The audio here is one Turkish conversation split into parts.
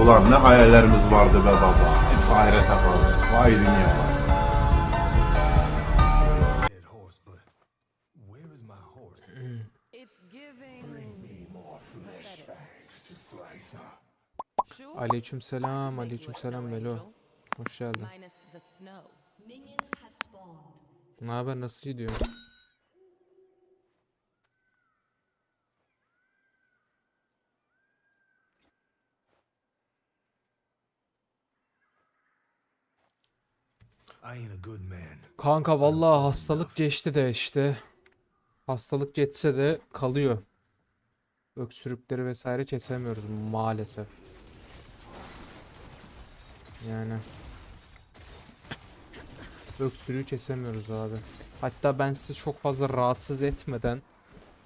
Ulan ne hayallerimiz vardı be baba. Hepsi ahirete kaldı. Vay dünya vay. giving. Sure. Aleykümselam, aleykümselam Melo. Hoş geldin. Ne haber, nasıl gidiyor? Kanka vallahi hastalık geçti de işte. Hastalık geçse de kalıyor. Öksürükleri vesaire kesemiyoruz maalesef. Yani. Öksürüğü kesemiyoruz abi. Hatta ben sizi çok fazla rahatsız etmeden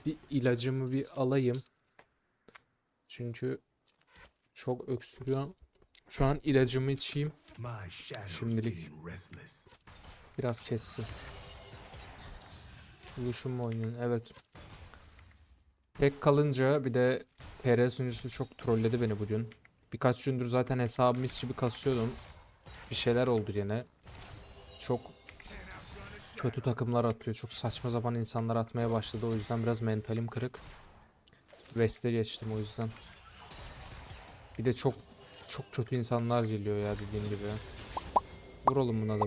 bir ilacımı bir alayım. Çünkü çok öksürüyorum. Şu an ilacımı içeyim. Şimdilik. Biraz kessin. Buluşum mu oynuyorsun? Evet. Tek kalınca bir de TR sunucusu çok trolledi beni bugün. Birkaç gündür zaten hesabımı mis gibi kasıyordum. Bir şeyler oldu yine. Çok kötü takımlar atıyor. Çok saçma sapan insanlar atmaya başladı. O yüzden biraz mentalim kırık. West'e geçtim o yüzden. Bir de çok çok kötü insanlar geliyor ya dediğim gibi. Vur oğlum buna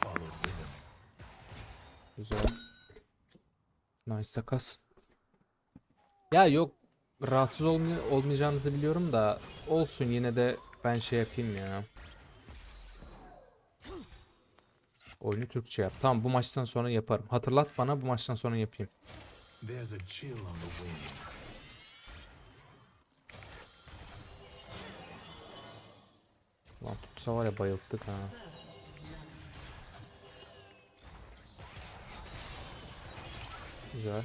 followed rhythm. Güzel. Nice takas. Ya yok. Rahatsız olmay olmayacağınızı biliyorum da olsun yine de ben şey yapayım ya. Oyunu Türkçe yap. Tamam bu maçtan sonra yaparım. Hatırlat bana bu maçtan sonra yapayım. Lan tutsa var ya bayılttık ha. Güzel.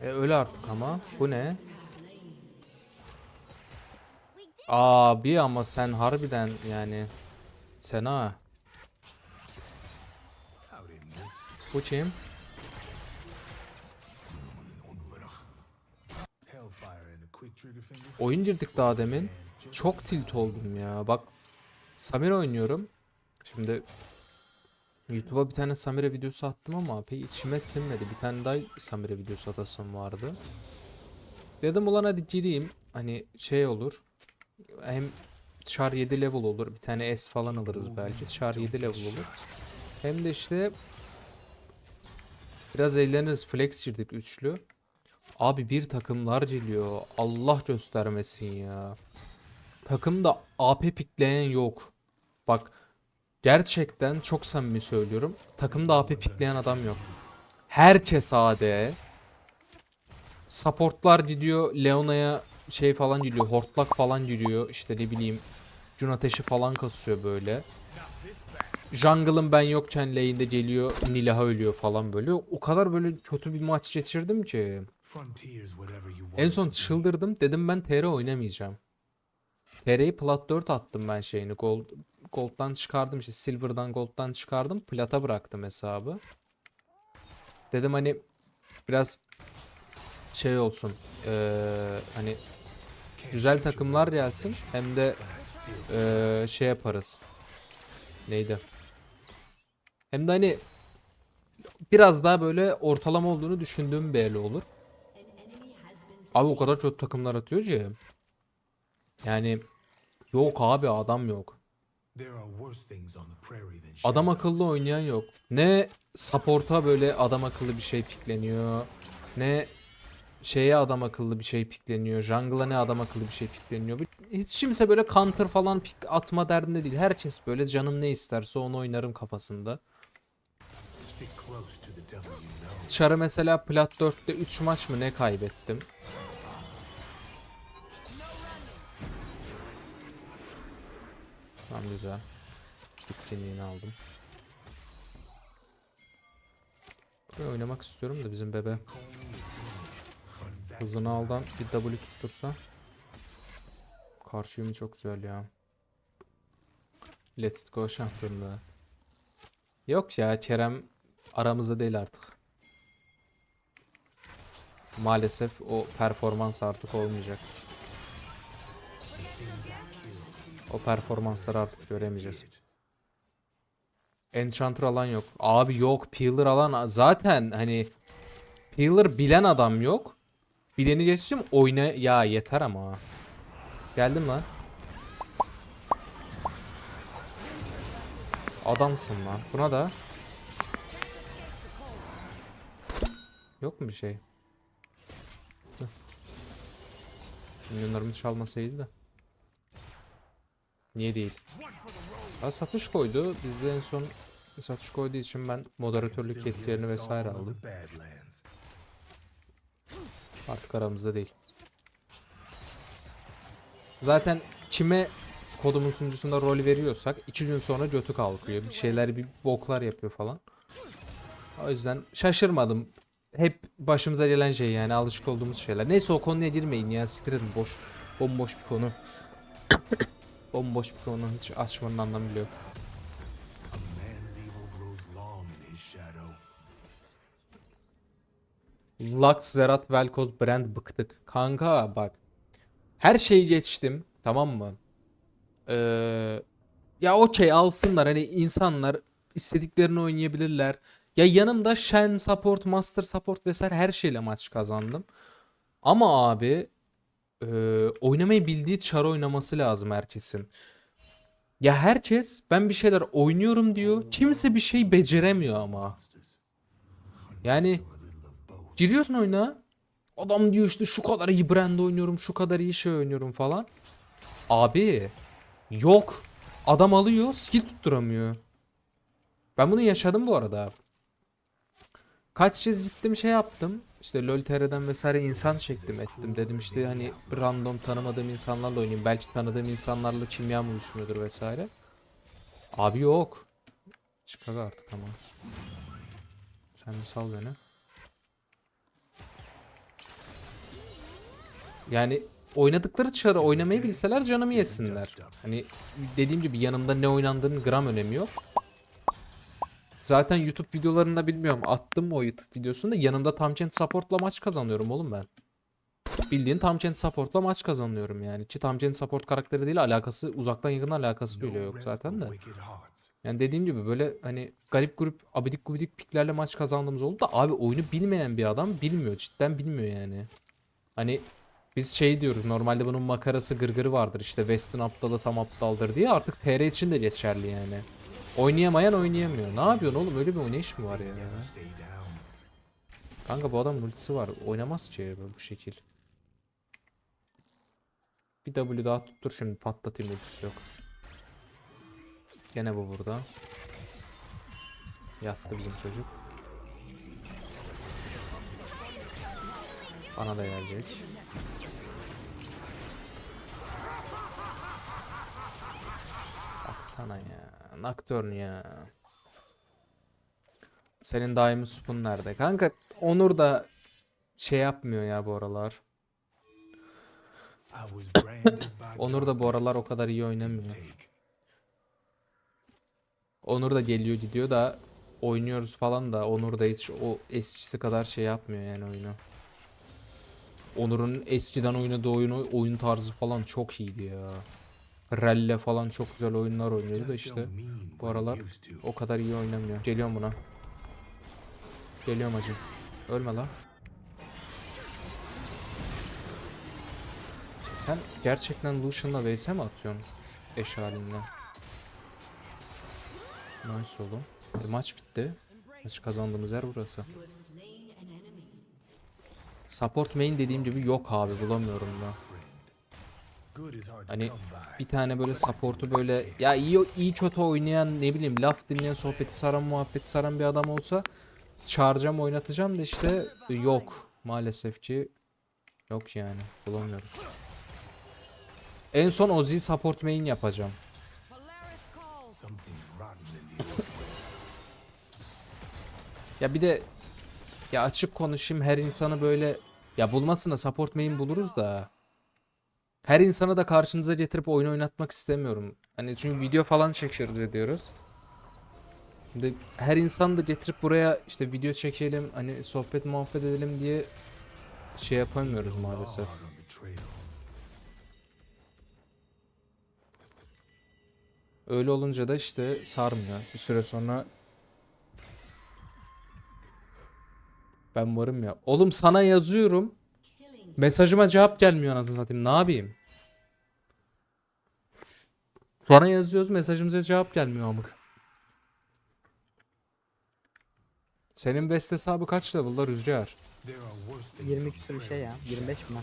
E öyle artık ama. Bu ne? Abi ama sen harbiden yani Sena bu kim? Oyun girdik daha demin. Çok tilt oldum ya. Bak Samira oynuyorum. Şimdi YouTube'a bir tane Samira videosu attım ama pek içime sinmedi. Bir tane daha Samira videosu atasım vardı. Dedim ulan hadi gireyim. Hani şey olur. Hem char 7 level olur. Bir tane S falan alırız belki. Char 7 level olur. Hem de işte biraz eğleniriz. Flex girdik üçlü. Abi bir takımlar geliyor. Allah göstermesin ya. Takımda AP pikleyen yok. Bak gerçekten çok samimi söylüyorum. Takımda AP pikleyen adam yok. Herkes AD. Supportlar gidiyor. Leona'ya şey falan gidiyor. Hortlak falan giriyor. İşte ne bileyim. Gün ateşi falan kasıyor böyle. Jungle'ın ben yokken lane'de geliyor. Nilah ölüyor falan böyle. O kadar böyle kötü bir maç geçirdim ki. En son çıldırdım. Dedim ben TR oynamayacağım. TR'yi plat 4 attım ben şeyini. Gold, Gold'dan çıkardım işte Silver'dan Gold'dan çıkardım. Plata bıraktım hesabı. Dedim hani biraz şey olsun. eee, hani güzel takımlar gelsin. Hem de eee, şey yaparız. Neydi? Hem de hani biraz daha böyle ortalama olduğunu düşündüğüm bir el olur. Abi o kadar çok takımlar atıyor ki. Yani yok abi adam yok. Adam akıllı oynayan yok. Ne support'a böyle adam akıllı bir şey pikleniyor. Ne şeye adam akıllı bir şey pikleniyor. Jungle'a ne adam akıllı bir şey pikleniyor. Hiç kimse böyle counter falan pik atma derdinde değil. Herkes böyle canım ne isterse onu oynarım kafasında. Çarı mesela plat 4'te 3 maç mı ne kaybettim. Tamam güzel. Bitkinliğini aldım. Buraya oynamak istiyorum da bizim bebe. Hızını aldan bir W tuttursa. Karşı çok güzel ya. Let it go şampiyonluğa. Yok ya Kerem aramızda değil artık. Maalesef o performans artık olmayacak. O performansları artık göremeyeceğiz. Enchanter alan yok. Abi yok. Peeler alan zaten hani Peeler bilen adam yok. Bileni geçtim oyna ya yeter ama. Geldim lan. Adamsın lan. Buna da. Yok mu bir şey? Milyonlarımız çalmasaydı da. Niye değil? Ha, satış koydu. Bizde en son satış koyduğu için ben moderatörlük yetkilerini vesaire aldım. Artık aramızda değil. Zaten kime kodumun sunucusunda rol veriyorsak iki gün sonra götü kalkıyor. Bir şeyler bir boklar yapıyor falan. O yüzden şaşırmadım. Hep başımıza gelen şey yani alışık olduğumuz şeyler. Neyse o konuya girmeyin ya siktir edin boş. Bomboş bir konu. Bomboş bir konu. Hiç açmanın anlamı bile yok. Lux, Zerat, Velkoz, Brand bıktık. Kanka bak. Her şeyi geçtim. Tamam mı? Ee, ya okey alsınlar. Hani insanlar istediklerini oynayabilirler. Ya yanımda Shen support, Master support vesaire her şeyle maç kazandım. Ama abi e, oynamayı bildiği çar oynaması lazım herkesin. Ya herkes ben bir şeyler oynuyorum diyor. Kimse bir şey beceremiyor ama. Yani Giriyorsun oyuna. Adam diyor işte şu kadar iyi brand oynuyorum, şu kadar iyi şey oynuyorum falan. Abi yok. Adam alıyor, skill tutturamıyor. Ben bunu yaşadım bu arada. Kaç kez gittim şey yaptım. İşte LoL TR'den vesaire insan çektim ettim. Dedim işte hani random tanımadığım insanlarla oynayayım. Belki tanıdığım insanlarla kimyam uyuşmuyordur vesaire. Abi yok. Çıkar artık ama. Sen bir sal beni. Yani oynadıkları çarı oynamayı bilseler canımı yesinler. Hani dediğim gibi yanımda ne oynandığının gram önemi yok. Zaten YouTube videolarında bilmiyorum attım mı o YouTube videosunu da yanımda Tamchent supportla maç kazanıyorum oğlum ben. Bildiğin Tamchent supportla maç kazanıyorum yani. Ki Tamchent support karakteri değil alakası uzaktan yakın alakası bile yok zaten de. Yani dediğim gibi böyle hani garip grup abidik gubidik piklerle maç kazandığımız oldu da abi oyunu bilmeyen bir adam bilmiyor cidden bilmiyor yani. Hani biz şey diyoruz normalde bunun makarası gırgırı vardır işte West'in aptalı tam aptaldır diye artık TR için de geçerli yani. Oynayamayan oynayamıyor. Ne yapıyorsun oğlum öyle bir oynayış mı var ya? Kanka bu adam ultisi var. Oynamaz ki bu şekil. Bir W daha tuttur şimdi patlatayım ultisi yok. Gene bu burada. Yattı bizim çocuk. Bana da gelecek. Baksana ya. Nocturne ya. Senin daimi supun nerede? Kanka Onur da şey yapmıyor ya bu aralar. Onur da bu aralar o kadar iyi oynamıyor. Onur da geliyor gidiyor da oynuyoruz falan da Onur da hiç o eskisi kadar şey yapmıyor yani oyunu. Onur'un eskiden oynadığı oyunu, oyun tarzı falan çok iyiydi ya. Relle falan çok güzel oyunlar oynuyordu da işte bu aralar o kadar iyi oynamıyor. Geliyorum buna. Geliyorum hacı. Ölme lan. Sen gerçekten Lucian'la vs mi atıyorsun? Eş halinle. Nice oğlum. E, maç bitti. Maç kazandığımız yer burası. Support main dediğim gibi yok abi bulamıyorum da. Hani bir tane böyle support'u böyle ya iyi iyi kötü oynayan ne bileyim laf dinleyen sohbeti saran muhabbeti saran bir adam olsa çağıracağım oynatacağım da işte yok maalesef ki yok yani bulamıyoruz. En son Ozzy support main yapacağım. Ya bir de ya açık konuşayım her insanı böyle ya bulmasına support main buluruz da her insanı da karşınıza getirip oyun oynatmak istemiyorum. Hani çünkü video falan çekiyoruz ediyoruz. Şimdi her insan da getirip buraya işte video çekelim, hani sohbet muhabbet edelim diye şey yapamıyoruz maalesef. Öyle olunca da işte sarmıyor. Bir süre sonra ben varım ya. Oğlum sana yazıyorum. Mesajıma cevap gelmiyor anasını satayım. Ne yapayım? Sana yazıyoruz mesajımıza cevap gelmiyor amık. Senin best hesabı kaç level'da Rüzgar? There are worse things 20 on the küsur şey ya. 25 mi?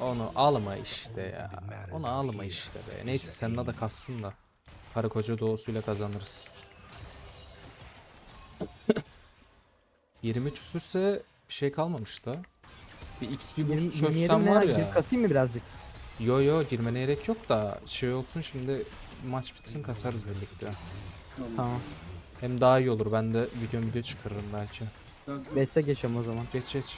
Onu alma işte ya. Onu alma işte be. Neyse seninle de kassın da. Karı koca doğusuyla kazanırız. 20 küsürse bir şey kalmamış da. Bir XP boost 20, çözsem 27 var ya? katayım mı birazcık? Yo yo girmene gerek yok da şey olsun şimdi maç bitsin kasarız birlikte. Tamam. Hem daha iyi olur. Ben de video video çıkarırım belki. 5'e geçiyorum o zaman. Geç geç.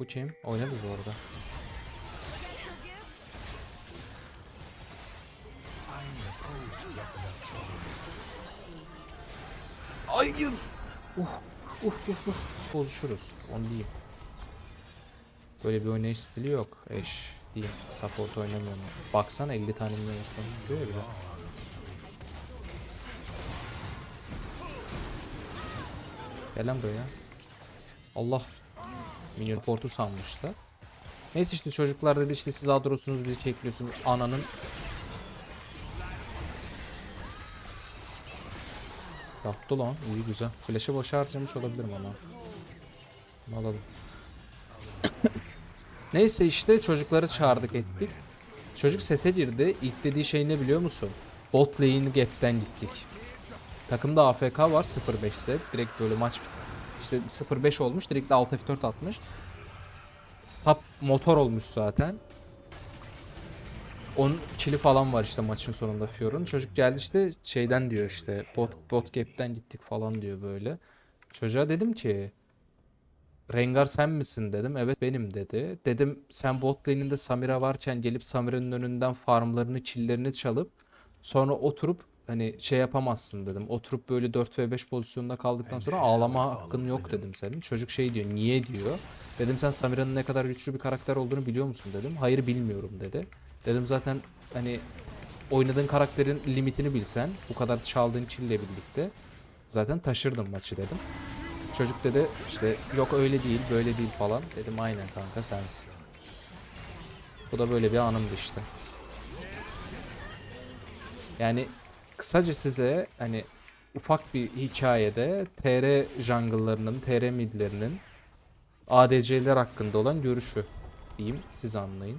Bu kim? Oynadı bu arada. Hayır. Uh, uh, uh, uh. Bozuşuruz. Onu diyeyim. Böyle bir oynayış stili yok. Eş diyeyim. Support oynamıyorum. Baksana 50 tane minyon arasında tutuyor ya bir de. Gel lan buraya. Allah. Minyon supportu sanmıştı. Neyse işte çocuklar dedi işte siz adrosunuz bizi kekliyorsunuz. Ananın Yaptı lan. iyi güzel. Flash'ı boşa harcamış olabilirim ama. Alalım. Neyse işte çocukları çağırdık ettik. Çocuk sese girdi. İlk dediği şey ne biliyor musun? Bot lane gap'ten gittik. Takımda AFK var 0-5 ise direkt böyle maç işte 0-5 olmuş direkt de alt F4 atmış. Top motor olmuş zaten. 10 kili falan var işte maçın sonunda Fiora'nın. Çocuk geldi işte şeyden diyor işte bot, bot gap'ten gittik falan diyor böyle. Çocuğa dedim ki Rengar sen misin dedim. Evet benim dedi. Dedim sen bot lane'inde Samira varken gelip Samira'nın önünden farmlarını, killerini çalıp sonra oturup hani şey yapamazsın dedim. Oturup böyle 4 ve 5 pozisyonda kaldıktan sonra ağlama hakkın yok dedim senin. Çocuk şey diyor niye diyor. Dedim sen Samira'nın ne kadar güçlü bir karakter olduğunu biliyor musun dedim. Hayır bilmiyorum dedi. Dedim zaten hani oynadığın karakterin limitini bilsen bu kadar çaldığın kille birlikte zaten taşırdın maçı dedim. Çocuk dedi işte yok öyle değil böyle değil falan. Dedim aynen kanka sensin. Bu da böyle bir anımdı işte. Yani kısaca size hani ufak bir hikayede TR jungle'larının, TR midlerinin ADC'ler hakkında olan görüşü diyeyim siz anlayın.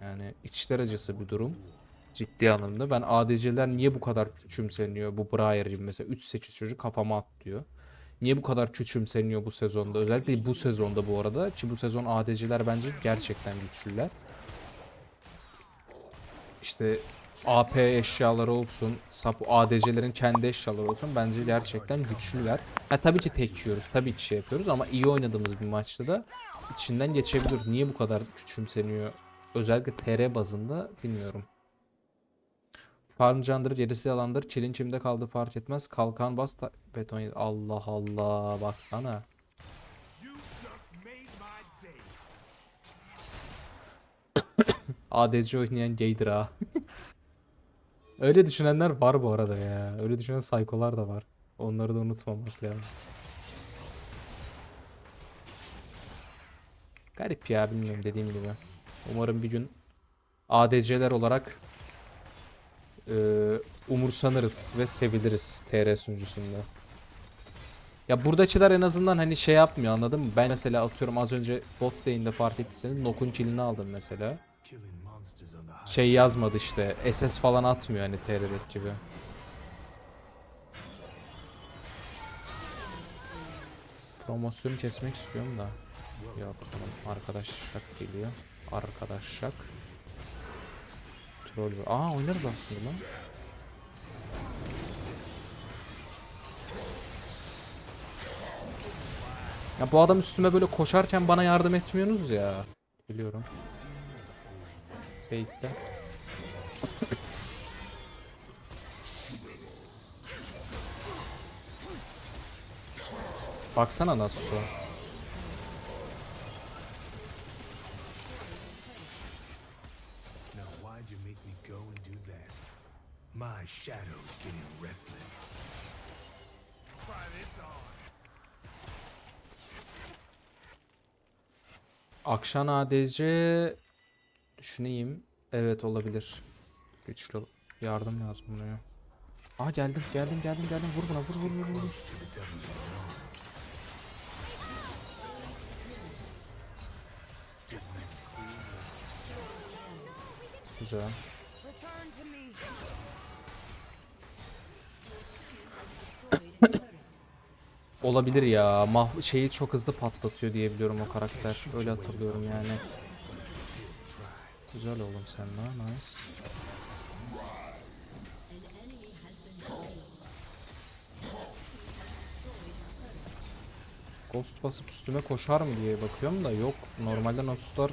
Yani içler acısı bir durum. Ciddi anlamda. Ben ADC'ler niye bu kadar küçümseniyor bu Briar gibi mesela 3-8 çocuk kafama at diyor. Niye bu kadar küçümseniyor bu sezonda? Özellikle bu sezonda bu arada. Ki bu sezon ADC'ler bence gerçekten güçlüler. İşte AP eşyaları olsun, sap ADC'lerin kendi eşyaları olsun bence gerçekten güçlüler. Ha tabii ki tek yiyoruz, tabii ki şey yapıyoruz ama iyi oynadığımız bir maçta da içinden geçebilir. Niye bu kadar küçümseniyor? Özellikle TR bazında bilmiyorum. Farm candır, gerisi yalandır. Çilin kimde kaldı fark etmez. Kalkan bas beton. Allah Allah baksana. ADC oynayan gaydir. Öyle düşünenler var bu arada ya. Öyle düşünen saykolar da var. Onları da unutmamak lazım. Garip ya bilmiyorum dediğim gibi. Umarım bir gün ADC'ler olarak e, umursanırız ve seviliriz TR sunucusunda. Ya buradakiler en azından hani şey yapmıyor anladın mı? Ben mesela atıyorum az önce bot lane'de fark ettiyseniz Nok'un killini aldım mesela. Şey yazmadı işte SS falan atmıyor hani TR'deki gibi. Promosyonu kesmek istiyorum da. Yok tamam arkadaş şak geliyor. Arkadaş şak. Troll. Aa oynarız aslında lan. Ya bu adam üstüme böyle koşarken bana yardım etmiyorsunuz ya. Biliyorum. Fake'de. Baksana nasıl su. My shadow's getting restless. Try this on. Akşan ADC düşüneyim. Evet olabilir. Güçlü yardım lazım buraya. Aa geldim geldim geldim geldim vur buna vur vur vur vur. Güzel. Olabilir ya. Mah şeyi çok hızlı patlatıyor diye biliyorum o karakter. Öyle hatırlıyorum yani. Güzel oğlum sen de. Nice. Ghost basıp üstüme koşar mı diye bakıyorum da yok. Normalde Nasus'lar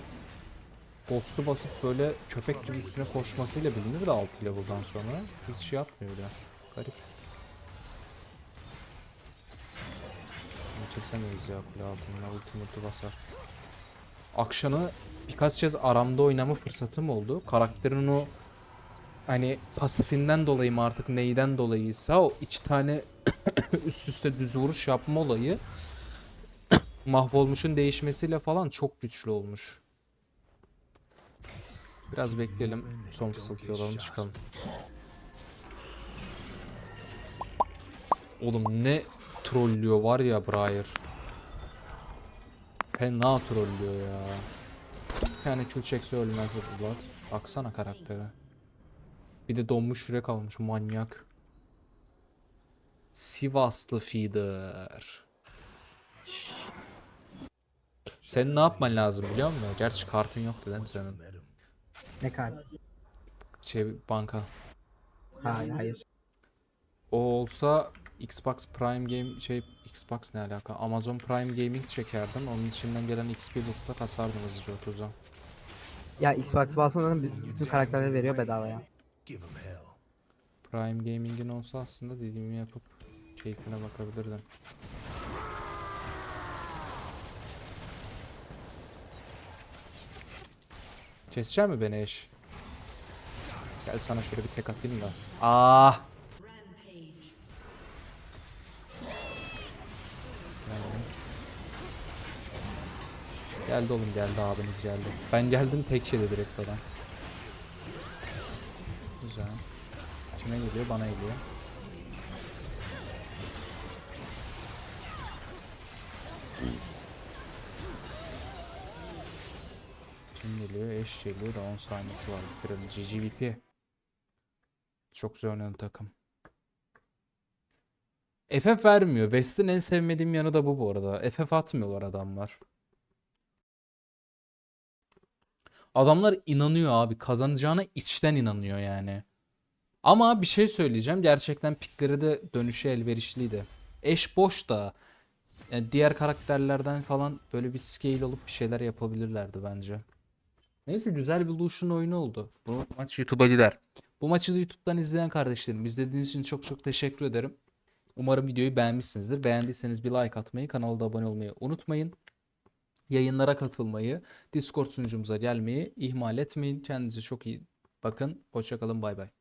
Ghost'u basıp böyle köpek gibi üstüne koşmasıyla bilinir de 6 level'dan sonra. Hiç şey yapmıyor öyle. Garip. Kesemeyiz ya kule altında ultimate basar. Akşan'ı birkaç kez aramda oynama fırsatım oldu. Karakterin o hani pasifinden dolayı mı artık neyden dolayıysa o iki tane üst üste düz vuruş yapma olayı mahvolmuşun değişmesiyle falan çok güçlü olmuş. Biraz bekleyelim. Son fısıltı alalım çıkalım. Oğlum ne trollüyor var ya Briar. Fena trollüyor ya. Bir tane Q çekse ölmez Blood. Baksana karaktere. Bir de donmuş yürek almış manyak. Sivaslı feeder. Senin ne yapman lazım biliyor musun? Gerçi kartın yoktu değil mi senin? Ne kart? Şey banka. Hayır hayır. O olsa Xbox Prime Game şey Xbox ne alaka? Amazon Prime Gaming çekerdim. Onun içinden gelen XP boost'la kasardım hızlıca 30'a. Ya Xbox basmadan bütün karakterleri veriyor bedavaya. Prime Gaming'in olsa aslında dediğimi yapıp keyfine bakabilirdim. Kesecek mi beni eş? Gel sana şöyle bir tek atayım da. Ah! Geldi oğlum geldi abiniz geldi. Ben geldim tek yedi direkt adam. Güzel. Kime geliyor? Bana geliyor. Kim geliyor? Eş geliyor da 10 saniyesi var. Biraz GGVP. Çok güzel oynadı takım. FF vermiyor. West'in en sevmediğim yanı da bu bu arada. FF atmıyorlar adamlar. Adamlar inanıyor abi. Kazanacağına içten inanıyor yani. Ama bir şey söyleyeceğim. Gerçekten pikleri de dönüşü elverişliydi. Eş boş da yani diğer karakterlerden falan böyle bir scale olup bir şeyler yapabilirlerdi bence. Neyse güzel bir Lucian oyunu oldu. Bu maç YouTube'a gider. Bu maçı da YouTube'dan izleyen kardeşlerim izlediğiniz için çok çok teşekkür ederim. Umarım videoyu beğenmişsinizdir. Beğendiyseniz bir like atmayı, kanala da abone olmayı unutmayın. Yayınlara katılmayı, Discord sunucumuza gelmeyi ihmal etmeyin. Kendinize çok iyi bakın. Hoşçakalın. Bay bay.